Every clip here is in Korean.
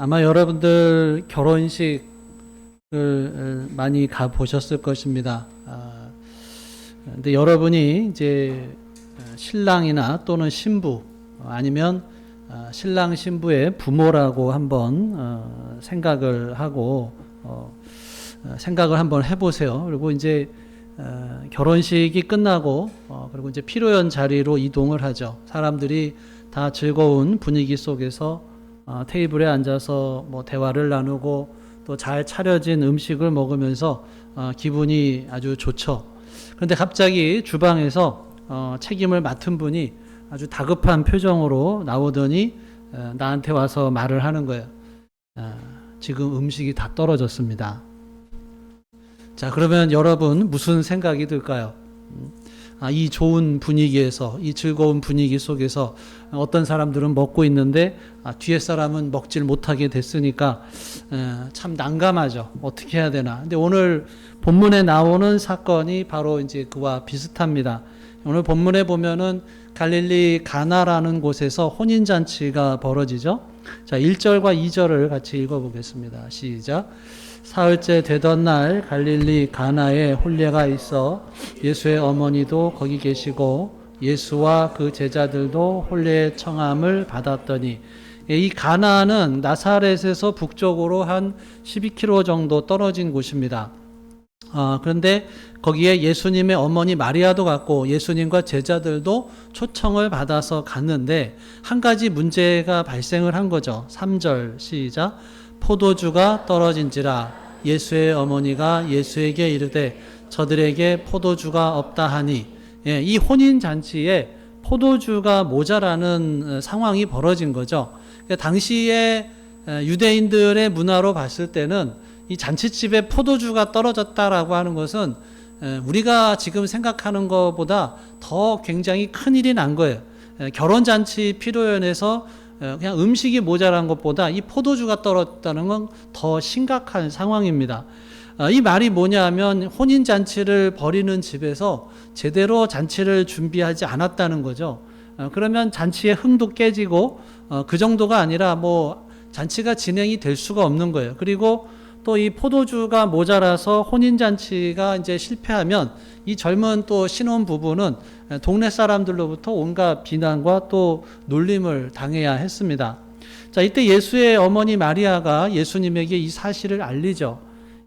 아마 여러분들 결혼식을 어, 많이 가 보셨을 것입니다. 아, 근데 여러분이 이제 어, 신랑이나 또는 신부 어, 아니면 아, 신랑 신부의 부모라고 한번 어, 생각을 하고 어, 어, 생각을 한번 해보세요. 그리고 이제 어, 결혼식이 끝나고 어, 그리고 이제 피로연 자리로 이동을 하죠. 사람들이 다 즐거운 분위기 속에서 어, 테이블에 앉아서 뭐 대화를 나누고 또 잘 차려진 음식을 먹으면서 어, 기분이 아주 좋죠. 그런데 갑자기 주방에서 어, 책임을 맡은 분이 아주 다급한 표정으로 나오더니 어, 나한테 와서 말을 하는 거예요. 아, 지금 음식이 다 떨어졌습니다. 자, 그러면 여러분 무슨 생각이 들까요? 음, 아, 이 좋은 분위기에서, 이 즐거운 분위기 속에서 어떤 사람들은 먹고 있는데 아, 뒤에 사람은 먹질 못하게 됐으니까 에, 참 난감하죠. 어떻게 해야 되나. 근데 오늘 본문에 나오는 사건이 바로 이제 그와 비슷합니다. 오늘 본문에 보면은 갈릴리 가나라는 곳에서 혼인 잔치가 벌어지죠. 자, 1절과 2절을 같이 읽어 보겠습니다. 시작. 사흘째 되던 날 갈릴리 가나에 혼례가 있어 예수의 어머니도 거기 계시고 예수와 그 제자들도 혼례 청함을 받았더니 이 가나는 나사렛에서 북쪽으로 한 12km 정도 떨어진 곳입니다. 아, 그런데 거기에 예수님의 어머니 마리아도 갔고 예수님과 제자들도 초청을 받아서 갔는데 한 가지 문제가 발생을 한 거죠. 3절 시작. 포도주가 떨어진지라 예수의 어머니가 예수에게 이르되 저들에게 포도주가 없다 하니 예, 이 혼인 잔치에 포도주가 모자라는 어, 상황이 벌어진 거죠. 그러니까 당시에 에, 유대인들의 문화로 봤을 때는 이 잔치집에 포도주가 떨어졌다라고 하는 것은 에, 우리가 지금 생각하는 것보다 더 굉장히 큰 일이 난 거예요. 에, 결혼 잔치 피로연에서 에, 그냥 음식이 모자란 것보다 이 포도주가 떨어졌다는 건 더 심각한 상황입니다. 어, 이 말이 뭐냐면 혼인 잔치를 벌이는 집에서 제대로 잔치를 준비하지 않았다는 거죠. 어, 그러면 잔치의 흥도 깨지고 어, 그 정도가 아니라 뭐 잔치가 진행이 될 수가 없는 거예요. 그리고 또 이 포도주가 모자라서 혼인 잔치가 이제 실패하면 이 젊은 또 신혼 부부는 동네 사람들로부터 온갖 비난과 또 놀림을 당해야 했습니다. 자, 이때 예수의 어머니 마리아가 예수님에게 이 사실을 알리죠.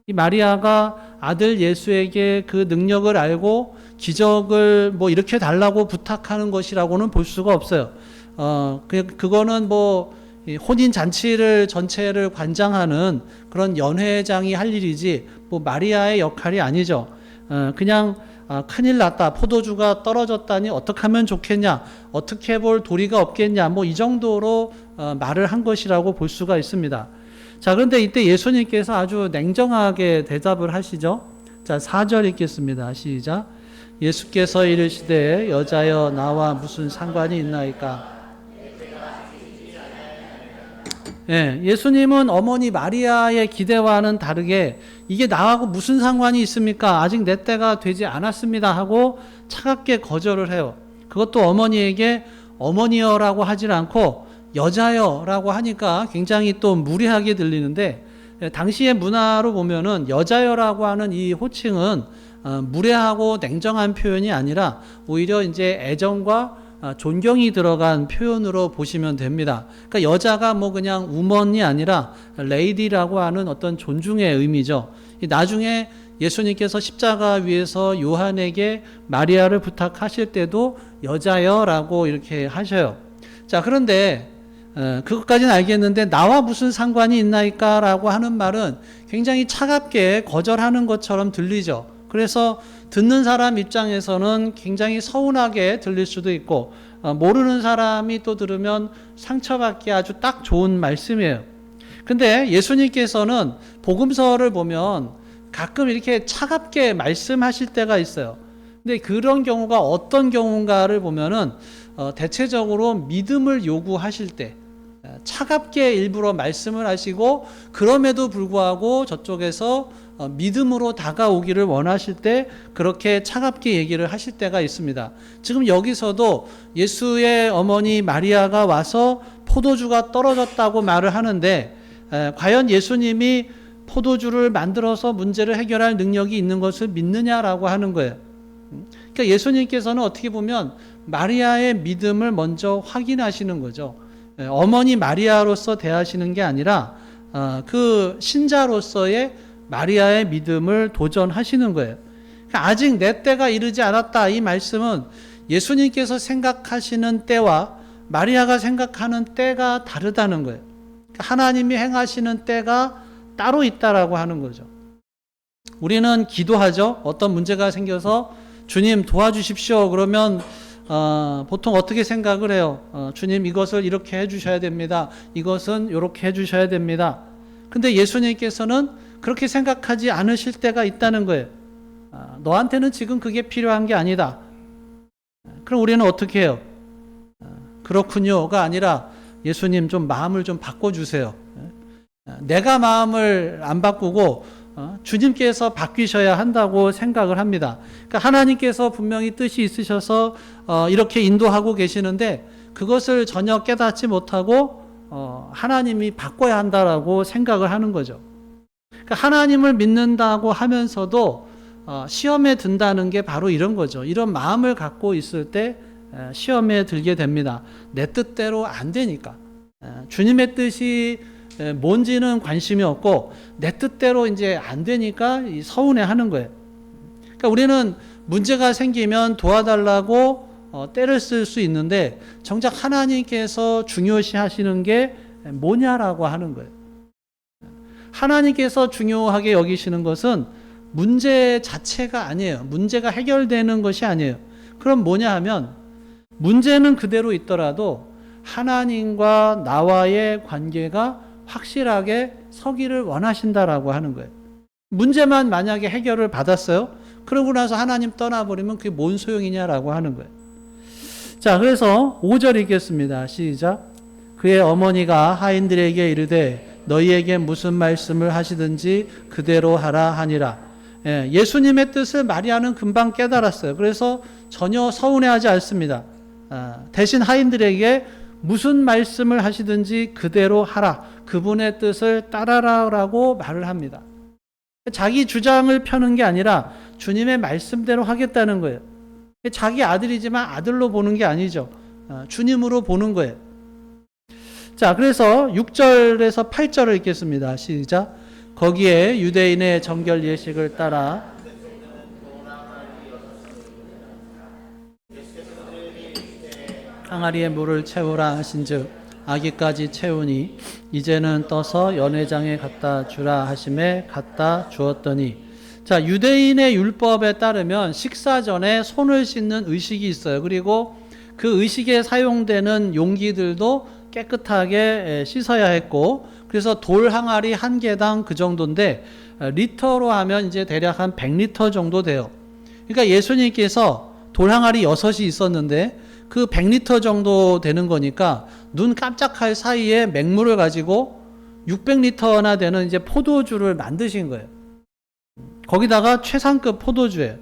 이 마리아가 아들 예수에게 그 능력을 알고 기적을 뭐 이렇게 달라고 부탁하는 것이라고는 볼 수가 없어요. 어, 그, 그거는 뭐, 이 혼인 잔치를 전체를 관장하는 그런 연회장이 할 일이지, 뭐, 마리아의 역할이 아니죠. 어, 그냥, 아, 큰일 났다. 포도주가 떨어졌다니 어떻게 하면 좋겠냐. 어떻게 볼 도리가 없겠냐. 뭐, 이 정도로 어, 말을 한 것이라고 볼 수가 있습니다. 자, 그런데 이때 예수님께서 아주 냉정하게 대답을 하시죠. 자, 4절 읽겠습니다. 시작. 예수께서 이르시되 여자여 나와 무슨 상관이 있나이까? 예, 예수님은 어머니 마리아의 기대와는 다르게 이게 나하고 무슨 상관이 있습니까? 아직 내 때가 되지 않았습니다 하고 차갑게 거절을 해요. 그것도 어머니에게 어머니여라고 하질 않고 여자여라고 하니까 굉장히 또 무례하게 들리는데 예, 당시의 문화로 보면은 여자여라고 하는 이 호칭은 어, 무례하고 냉정한 표현이 아니라 오히려 이제 애정과 아, 존경이 들어간 표현으로 보시면 됩니다. 그러니까 여자가 뭐 그냥 우먼이 아니라 레이디라고 하는 어떤 존중의 의미죠. 이 나중에 예수님께서 십자가 위에서 요한에게 마리아를 부탁하실 때도 여자여라고 이렇게 하셔요. 자, 그런데 어, 그것까지는 알겠는데 나와 무슨 상관이 있나이까라고 하는 말은 굉장히 차갑게 거절하는 것처럼 들리죠. 그래서 듣는 사람 입장에서는 굉장히 서운하게 들릴 수도 있고 어, 모르는 사람이 또 들으면 상처받기 아주 딱 좋은 말씀이에요. 근데 예수님께서는 복음서를 보면 가끔 이렇게 차갑게 말씀하실 때가 있어요. 근데 그런 경우가 어떤 경우인가를 보면은 어, 대체적으로 믿음을 요구하실 때 어, 차갑게 일부러 말씀을 하시고 그럼에도 불구하고 저쪽에서 어, 믿음으로 다가오기를 원하실 때 그렇게 차갑게 얘기를 하실 때가 있습니다. 지금 여기서도 예수의 어머니 마리아가 와서 포도주가 떨어졌다고 말을 하는데 에, 과연 예수님이 포도주를 만들어서 문제를 해결할 능력이 있는 것을 믿느냐라고 하는 거예요. 그러니까 예수님께서는 어떻게 보면 마리아의 믿음을 먼저 확인하시는 거죠. 에, 어머니 마리아로서 대하시는 게 아니라 어, 그 신자로서의 마리아의 믿음을 도전하시는 거예요. 그러니까 아직 내 때가 이르지 않았다. 이 말씀은 예수님께서 생각하시는 때와 마리아가 생각하는 때가 다르다는 거예요. 그러니까 하나님이 행하시는 때가 따로 있다라고 하는 거죠. 우리는 기도하죠. 어떤 문제가 생겨서 주님 도와주십시오. 그러면 어, 보통 어떻게 생각을 해요? 어, 주님 이것을 이렇게 해주셔야 됩니다. 이것은 이렇게 해주셔야 됩니다. 근데 예수님께서는 그렇게 생각하지 않으실 때가 있다는 거예요. 아, 너한테는 지금 그게 필요한 게 아니다. 그럼 우리는 어떻게 해요? 아, 그렇군요가 아니라 예수님 좀 마음을 좀 바꿔주세요. 아, 내가 마음을 안 바꾸고 어, 주님께서 바뀌셔야 한다고 생각을 합니다. 그러니까 하나님께서 분명히 뜻이 있으셔서 어, 이렇게 인도하고 계시는데 그것을 전혀 깨닫지 못하고 어, 하나님이 바꿔야 한다라고 생각을 하는 거죠. 그러니까 하나님을 믿는다고 하면서도 어, 시험에 든다는 게 바로 이런 거죠. 이런 마음을 갖고 있을 때 에, 시험에 들게 됩니다. 내 뜻대로 안 되니까. 에, 주님의 뜻이 에, 뭔지는 관심이 없고 내 뜻대로 이제 안 되니까 이 서운해 하는 거예요. 그러니까 우리는 문제가 생기면 도와달라고 어, 때를 쓸 수 있는데 정작 하나님께서 중요시 하시는 게 뭐냐라고 하는 거예요. 하나님께서 중요하게 여기시는 것은 문제 자체가 아니에요. 문제가 해결되는 것이 아니에요. 그럼 뭐냐 하면 문제는 그대로 있더라도 하나님과 나와의 관계가 확실하게 서기를 원하신다라고 하는 거예요. 문제만 만약에 해결을 받았어요. 그러고 나서 하나님 떠나버리면 그게 뭔 소용이냐라고 하는 거예요. 자, 그래서 5절 읽겠습니다. 시작. 그의 어머니가 하인들에게 이르되 너희에게 무슨 말씀을 하시든지 그대로 하라 하니라. 예, 예수님의 뜻을 마리아는 금방 깨달았어요. 그래서 전혀 서운해하지 않습니다. 아, 대신 하인들에게 무슨 말씀을 하시든지 그대로 하라. 그분의 뜻을 따라라라고 말을 합니다. 자기 주장을 펴는 게 아니라 주님의 말씀대로 하겠다는 거예요. 자기 아들이지만 아들로 보는 게 아니죠. 아, 주님으로 보는 거예요. 자, 그래서 6절에서 8절을 읽겠습니다. 시작. 거기에 유대인의 정결 예식을 따라 항아리에 물을 채우라 하신즉 아기까지 채우니 이제는 떠서 연회장에 갖다 주라 하심에 갖다 주었더니 자 유대인의 율법에 따르면 식사 전에 손을 씻는 의식이 있어요. 그리고 그 의식에 사용되는 용기들도 깨끗하게 씻어야 했고 그래서 돌 항아리 한 개당 그 정도인데 리터로 하면 이제 대략 한 100리터 정도 돼요. 그러니까 예수님께서 돌 항아리 6이 있었는데 그 100리터 정도 되는 거니까 눈 깜짝할 사이에 맹물을 가지고 600리터나 되는 이제 포도주를 만드신 거예요. 거기다가 최상급 포도주예요.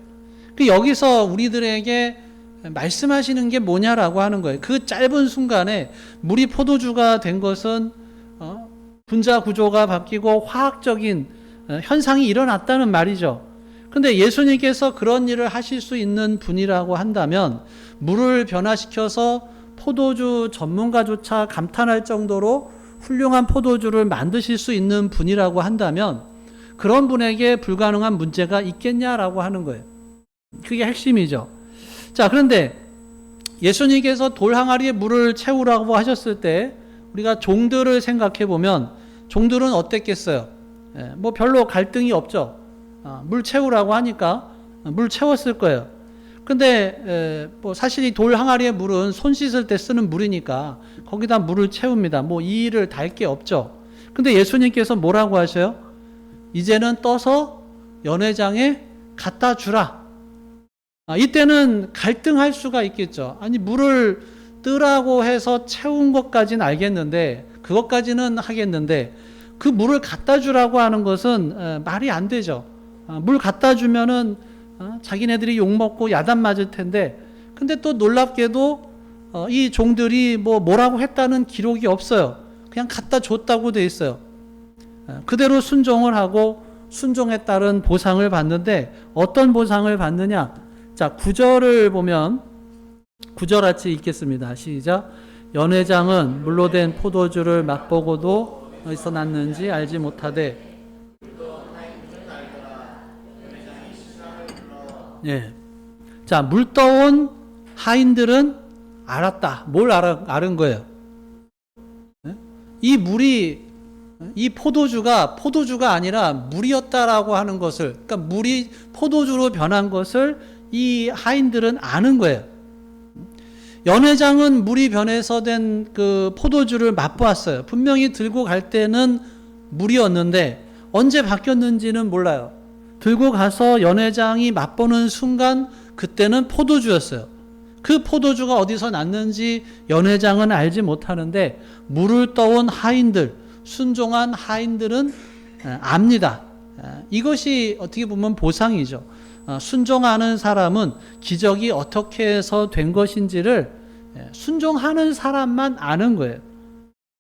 그 여기서 우리들에게 말씀하시는 게 뭐냐라고 하는 거예요. 그 짧은 순간에 물이 포도주가 된 것은 어, 분자 구조가 바뀌고 화학적인 어, 현상이 일어났다는 말이죠. 근데 예수님께서 그런 일을 하실 수 있는 분이라고 한다면 물을 변화시켜서 포도주 전문가조차 감탄할 정도로 훌륭한 포도주를 만드실 수 있는 분이라고 한다면 그런 분에게 불가능한 문제가 있겠냐라고 하는 거예요. 그게 핵심이죠. 자, 그런데 예수님께서 돌 항아리에 물을 채우라고 하셨을 때 우리가 종들을 생각해 보면 종들은 어땠겠어요? 예, 뭐 별로 갈등이 없죠. 아, 물 채우라고 하니까 물 채웠을 거예요. 근데 에, 뭐 사실 이 돌 항아리의 물은 손 씻을 때 쓰는 물이니까 거기다 물을 채웁니다. 뭐 이 일을 다할게 없죠. 근데 예수님께서 뭐라고 하셔요? 이제는 떠서 연회장에 갖다 주라. 아, 이때는 갈등할 수가 있겠죠. 아니 물을 뜨라고 해서 채운 것까지는 알겠는데 그것까지는 하겠는데 그 물을 갖다 주라고 하는 것은 에, 말이 안 되죠. 아, 물 갖다 주면은 어, 자기네들이 욕 먹고 야단 맞을 텐데 근데 또 놀랍게도 어, 이 종들이 뭐 뭐라고 했다는 기록이 없어요. 그냥 갖다 줬다고 돼 있어요. 어, 그대로 순종을 하고 순종에 따른 보상을 받는데 어떤 보상을 받느냐? 자, 구절을 보면 구절같이 읽겠습니다. 시작. 연회장은 물로 된 포도주를 맛보고도 어디서 났는지 알지 못하되 예. 자, 물 떠온 하인들은 알았다. 뭘 알아, 알은 거예요? 예? 이 물이 이 포도주가 포도주가 아니라 물이었다라고 하는 것을 그러니까 물이 포도주로 변한 것을 이 하인들은 아는 거예요. 연회장은 물이 변해서 된 그 포도주를 맛보았어요. 분명히 들고 갈 때는 물이었는데 언제 바뀌었는지는 몰라요. 들고 가서 연회장이 맛보는 순간 그때는 포도주였어요. 그 포도주가 어디서 났는지 연회장은 알지 못하는데 물을 떠온 하인들, 순종한 하인들은 에, 압니다. 에, 이것이 어떻게 보면 보상이죠. 어, 순종하는 사람은 기적이 어떻게 해서 된 것인지를 에, 순종하는 사람만 아는 거예요.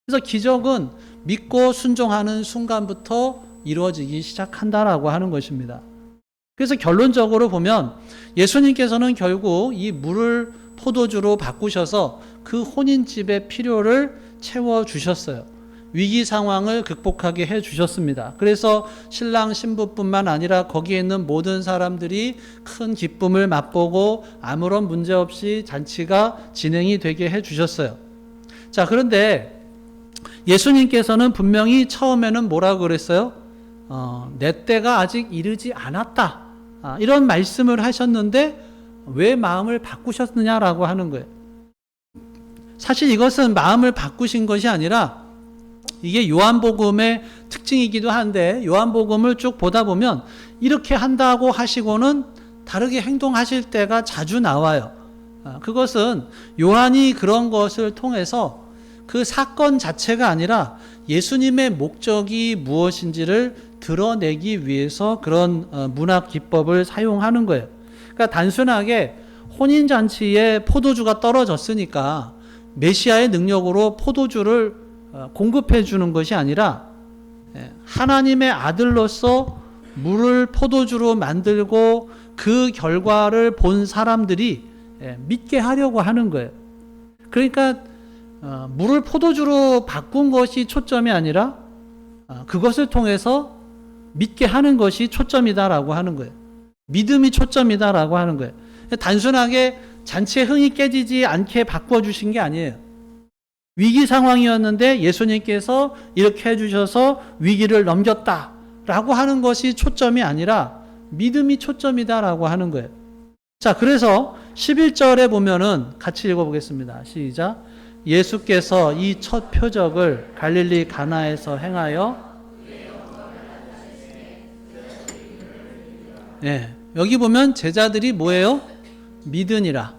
그래서 기적은 믿고 순종하는 순간부터 이루어지기 시작한다라고 하는 것입니다. 그래서 결론적으로 보면 예수님께서는 결국 이 물을 포도주로 바꾸셔서 그 혼인집의 필요를 채워 주셨어요. 위기 상황을 극복하게 해 주셨습니다. 그래서 신랑 신부뿐만 아니라 거기에 있는 모든 사람들이 큰 기쁨을 맛보고 아무런 문제 없이 잔치가 진행이 되게 해 주셨어요. 자, 그런데 예수님께서는 분명히 처음에는 뭐라 그랬어요? 어, 내 때가 아직 이르지 않았다. 아, 이런 말씀을 하셨는데 왜 마음을 바꾸셨느냐라고 하는 거예요. 사실 이것은 마음을 바꾸신 것이 아니라 이게 요한복음의 특징이기도 한데 요한복음을 쭉 보다 보면 이렇게 한다고 하시고는 다르게 행동하실 때가 자주 나와요. 아, 그것은 요한이 그런 것을 통해서 그 사건 자체가 아니라 예수님의 목적이 무엇인지를 드러내기 위해서 그런 어, 문학 기법을 사용하는 거예요. 그러니까 단순하게 혼인 잔치에 포도주가 떨어졌으니까 메시아의 능력으로 포도주를 어, 공급해 주는 것이 아니라 예, 하나님의 아들로서 물을 포도주로 만들고 그 결과를 본 사람들이 예, 믿게 하려고 하는 거예요. 그러니까 어, 물을 포도주로 바꾼 것이 초점이 아니라 어, 그것을 통해서 믿게 하는 것이 초점이다라고 하는 거예요. 믿음이 초점이다라고 하는 거예요. 단순하게 잔치의 흥이 깨지지 않게 바꿔주신 게 아니에요. 위기 상황이었는데 예수님께서 이렇게 해주셔서 위기를 넘겼다 라고 하는 것이 초점이 아니라 믿음이 초점이다 라고 하는 거예요. 자, 그래서 11절에 보면은 같이 읽어보겠습니다. 시작. 예수께서 이 첫 표적을 갈릴리 가나에서 행하여 예, 여기 보면 제자들이 뭐예요? 믿으니라.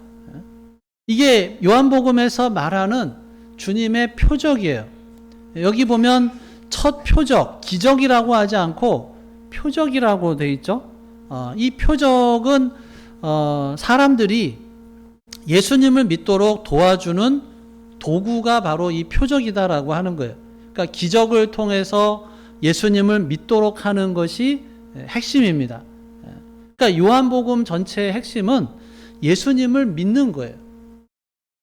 이게 요한복음에서 말하는 주님의 표적이에요. 여기 보면 첫 표적, 기적이라고 하지 않고 표적이라고 돼 있죠. 어, 이 표적은 어, 사람들이 예수님을 믿도록 도와주는 도구가 바로 이 표적이다라고 하는 거예요. 그러니까 기적을 통해서 예수님을 믿도록 하는 것이 핵심입니다. 그러니까 요한복음 전체의 핵심은 예수님을 믿는 거예요.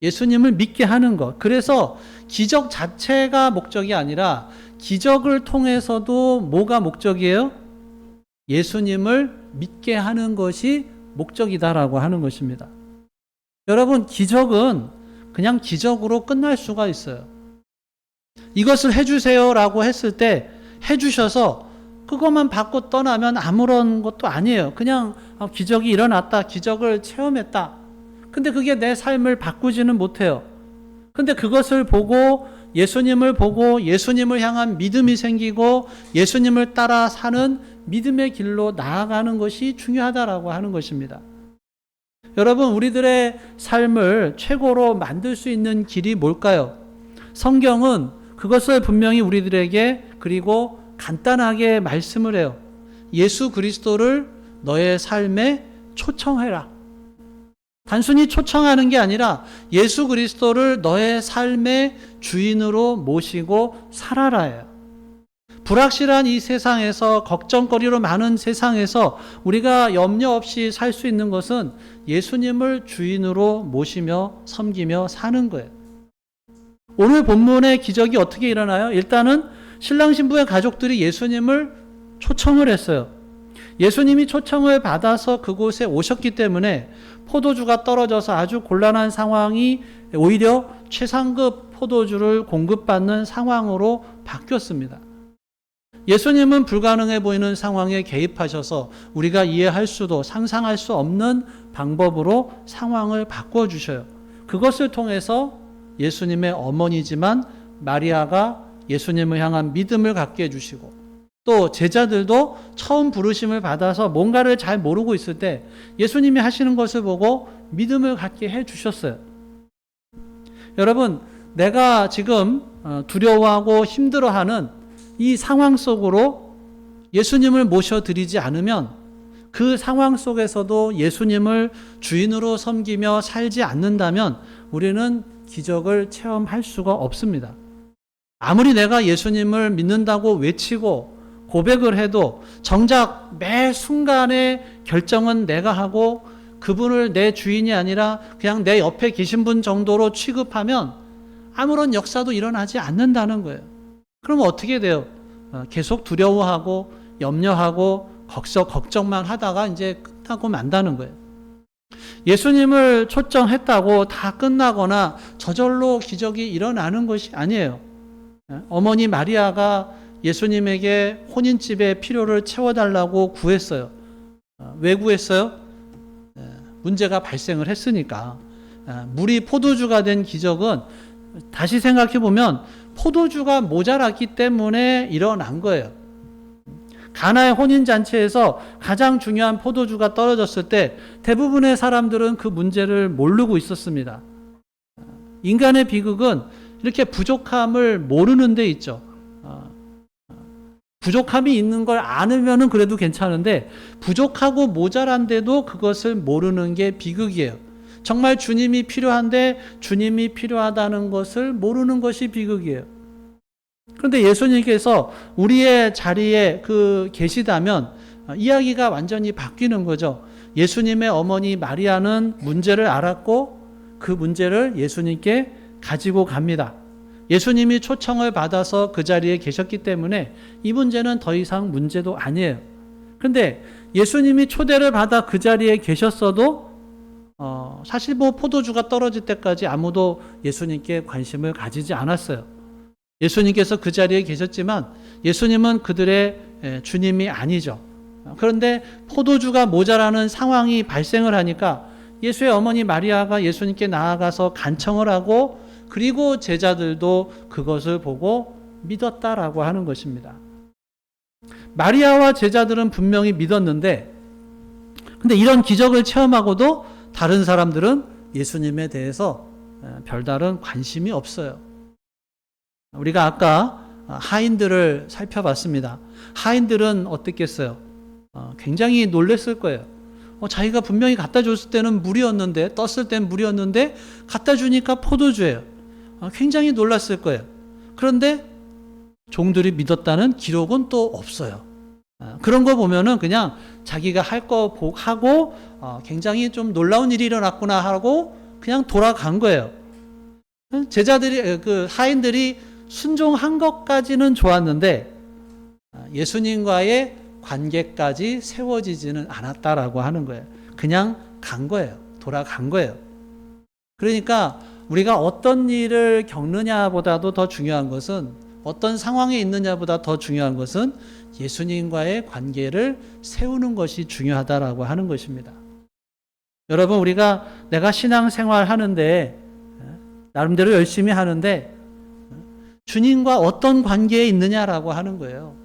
예수님을 믿게 하는 것. 그래서 기적 자체가 목적이 아니라 기적을 통해서도 뭐가 목적이에요? 예수님을 믿게 하는 것이 목적이다라고 하는 것입니다. 여러분, 기적은 그냥 기적으로 끝날 수가 있어요. 이것을 해주세요라고 했을 때 해주셔서 그것만 받고 떠나면 아무런 것도 아니에요. 그냥 아, 기적이 일어났다. 기적을 체험했다. 근데 그게 내 삶을 바꾸지는 못해요. 근데 그것을 보고 예수님을 보고 예수님을 향한 믿음이 생기고 예수님을 따라 사는 믿음의 길로 나아가는 것이 중요하다라고 하는 것입니다. 여러분, 우리들의 삶을 최고로 만들 수 있는 길이 뭘까요? 성경은 그것을 분명히 우리들에게 그리고 간단하게 말씀을 해요. 예수 그리스도를 너의 삶에 초청해라. 단순히 초청하는 게 아니라 예수 그리스도를 너의 삶의 주인으로 모시고 살아라예요. 불확실한 이 세상에서 걱정거리로 많은 세상에서 우리가 염려 없이 살 수 있는 것은 예수님을 주인으로 모시며 섬기며 사는 거예요. 오늘 본문의 기적이 어떻게 일어나요? 일단은 신랑 신부의 가족들이 예수님을 초청을 했어요. 예수님이 초청을 받아서 그곳에 오셨기 때문에 포도주가 떨어져서 아주 곤란한 상황이 오히려 최상급 포도주를 공급받는 상황으로 바뀌었습니다. 예수님은 불가능해 보이는 상황에 개입하셔서 우리가 이해할 수도 상상할 수 없는 방법으로 상황을 바꿔주셔요. 그것을 통해서 예수님의 어머니지만 마리아가 예수님을 향한 믿음을 갖게 해주시고 또 제자들도 처음 부르심을 받아서 뭔가를 잘 모르고 있을 때 예수님이 하시는 것을 보고 믿음을 갖게 해 주셨어요. 여러분, 내가 지금 어, 두려워하고 힘들어하는 이 상황 속으로 예수님을 모셔드리지 않으면 그 상황 속에서도 예수님을 주인으로 섬기며 살지 않는다면 우리는 기적을 체험할 수가 없습니다. 아무리 내가 예수님을 믿는다고 외치고 고백을 해도 정작 매 순간의 결정은 내가 하고 그분을 내 주인이 아니라 그냥 내 옆에 계신 분 정도로 취급하면 아무런 역사도 일어나지 않는다는 거예요. 그럼 어떻게 돼요? 어, 계속 두려워하고 염려하고 걱정, 걱정만 하다가 이제 끝나고 만다는 거예요. 예수님을 초청했다고 다 끝나거나 저절로 기적이 일어나는 것이 아니에요. 예? 어머니 마리아가 예수님에게 혼인집에 필요를 채워달라고 구했어요. 어, 왜 구했어요? 예, 문제가 발생을 했으니까. 예, 물이 포도주가 된 기적은 다시 생각해 보면 포도주가 모자랐기 때문에 일어난 거예요. 가나의 혼인 잔치에서 가장 중요한 포도주가 떨어졌을 때 대부분의 사람들은 그 문제를 모르고 있었습니다. 인간의 비극은 이렇게 부족함을 모르는 데 있죠. 어, 부족함이 있는 걸 아느면은 그래도 괜찮은데 부족하고 모자란데도 그것을 모르는 게 비극이에요. 정말 주님이 필요한데 주님이 필요하다는 것을 모르는 것이 비극이에요. 그런데 예수님께서 우리의 자리에 그 계시다면 이야기가 완전히 바뀌는 거죠. 예수님의 어머니 마리아는 문제를 알았고 그 문제를 예수님께 가지고 갑니다. 예수님이 초청을 받아서 그 자리에 계셨기 때문에 이 문제는 더 이상 문제도 아니에요. 근데 예수님이 초대를 받아 그 자리에 계셨어도 어, 사실 뭐 포도주가 떨어질 때까지 아무도 예수님께 관심을 가지지 않았어요. 예수님께서 그 자리에 계셨지만 예수님은 그들의 에, 주님이 아니죠. 그런데 포도주가 모자라는 상황이 발생을 하니까 예수의 어머니 마리아가 예수님께 나아가서 간청을 하고 그리고 제자들도 그것을 보고 믿었다라고 하는 것입니다. 마리아와 제자들은 분명히 믿었는데 근데 이런 기적을 체험하고도 다른 사람들은 예수님에 대해서 별다른 관심이 없어요. 우리가 아까 하인들을 살펴봤습니다. 하인들은 어땠겠어요? 어, 굉장히 놀랬을 거예요. 어, 자기가 분명히 갖다 줬을 때는 물이었는데, 떴을 땐 물이었는데, 갖다 주니까 포도주예요. 어, 굉장히 놀랐을 거예요. 그런데 종들이 믿었다는 기록은 또 없어요. 어, 그런 거 보면은 그냥 자기가 할 거 하고 어, 굉장히 좀 놀라운 일이 일어났구나 하고 그냥 돌아간 거예요. 제자들이 그 하인들이 순종한 것까지는 좋았는데 예수님과의 관계까지 세워지지는 않았다라고 하는 거예요. 그냥 간 거예요. 돌아간 거예요. 그러니까 우리가 어떤 일을 겪느냐보다도 더 중요한 것은 어떤 상황에 있느냐보다 더 중요한 것은 예수님과의 관계를 세우는 것이 중요하다라고 하는 것입니다. 여러분, 우리가 내가 신앙생활 하는데, 나름대로 열심히 하는데, 주님과 어떤 관계에 있느냐라고 하는 거예요.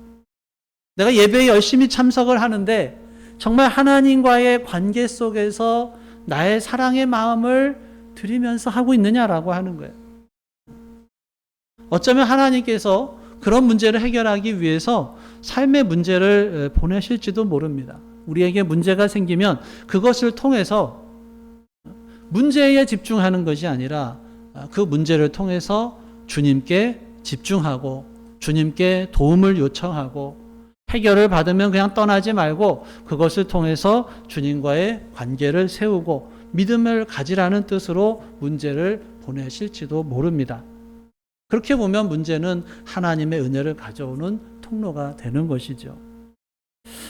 내가 예배에 열심히 참석을 하는데, 정말 하나님과의 관계 속에서 나의 사랑의 마음을 드리면서 하고 있느냐라고 하는 거예요. 어쩌면 하나님께서 그런 문제를 해결하기 위해서 삶의 문제를 보내실지도 모릅니다. 우리에게 문제가 생기면 그것을 통해서 문제에 집중하는 것이 아니라 그 문제를 통해서 주님께 집중하고 주님께 도움을 요청하고 해결을 받으면 그냥 떠나지 말고 그것을 통해서 주님과의 관계를 세우고 믿음을 가지라는 뜻으로 문제를 보내실지도 모릅니다. 그렇게 보면 문제는 하나님의 은혜를 가져오는 통로가 되는 것이죠.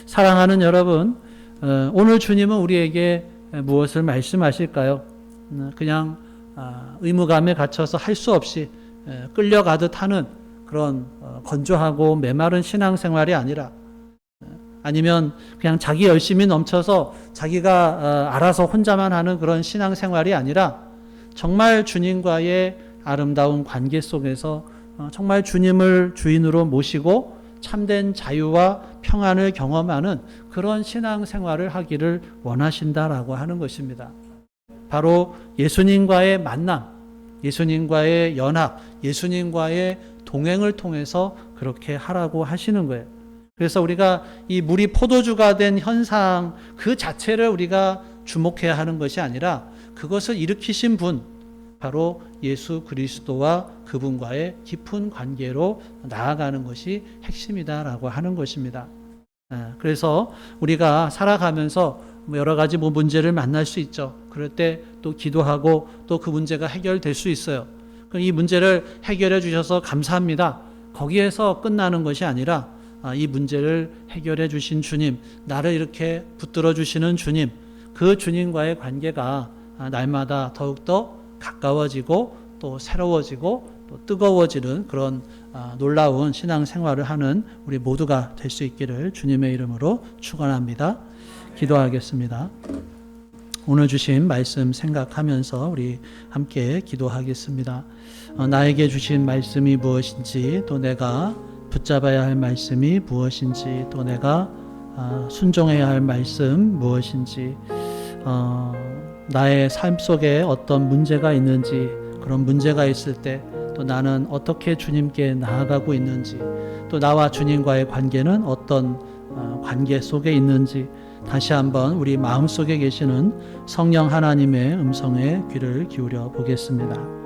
사랑하는 여러분, 어, 오늘 주님은 우리에게 무엇을 말씀하실까요? 음, 그냥 아, 의무감에 갇혀서 할 수 없이 에, 끌려가듯 하는 그런 어, 건조하고 메마른 신앙생활이 아니라 에, 아니면 그냥 자기 열심히 넘쳐서 자기가 어, 알아서 혼자만 하는 그런 신앙생활이 아니라 정말 주님과의 아름다운 관계 속에서 어, 정말 주님을 주인으로 모시고 참된 자유와 평안을 경험하는 그런 신앙생활을 하기를 원하신다라고 하는 것입니다. 바로 예수님과의 만남, 예수님과의 연합, 예수님과의 동행을 통해서 그렇게 하라고 하시는 거예요. 그래서 우리가 이 물이 포도주가 된 현상 그 자체를 우리가 주목해야 하는 것이 아니라 그것을 일으키신 분, 바로 예수 그리스도와 그분과의 깊은 관계로 나아가는 것이 핵심이다라고 하는 것입니다. 예, 그래서 우리가 살아가면서 뭐 여러 가지 뭐 문제를 만날 수 있죠. 그럴 때 또 기도하고 또 그 문제가 해결될 수 있어요. 이 문제를 해결해 주셔서 감사합니다. 거기에서 끝나는 것이 아니라 아, 이 문제를 해결해 주신 주님, 나를 이렇게 붙들어 주시는 주님, 그 주님과의 관계가 아, 날마다 더욱더 가까워지고 또 새로워지고 또 뜨거워지는 그런 아, 놀라운 신앙 생활을 하는 우리 모두가 될 수 있기를 주님의 이름으로 축원합니다. 기도하겠습니다. 오늘 주신 말씀 생각하면서 우리 함께 기도하겠습니다. 어, 나에게 주신 말씀이 무엇인지 또 내가 붙잡아야 할 말씀이 무엇인지 또 내가 아, 순종해야 할 말씀 무엇인지 어, 나의 삶 속에 어떤 문제가 있는지 그런 문제가 있을 때 또 나는 어떻게 주님께 나아가고 있는지 또 나와 주님과의 관계는 어떤 어, 관계 속에 있는지 다시 한번 우리 마음 속에 계시는 성령 하나님의 음성에 귀를 기울여 보겠습니다.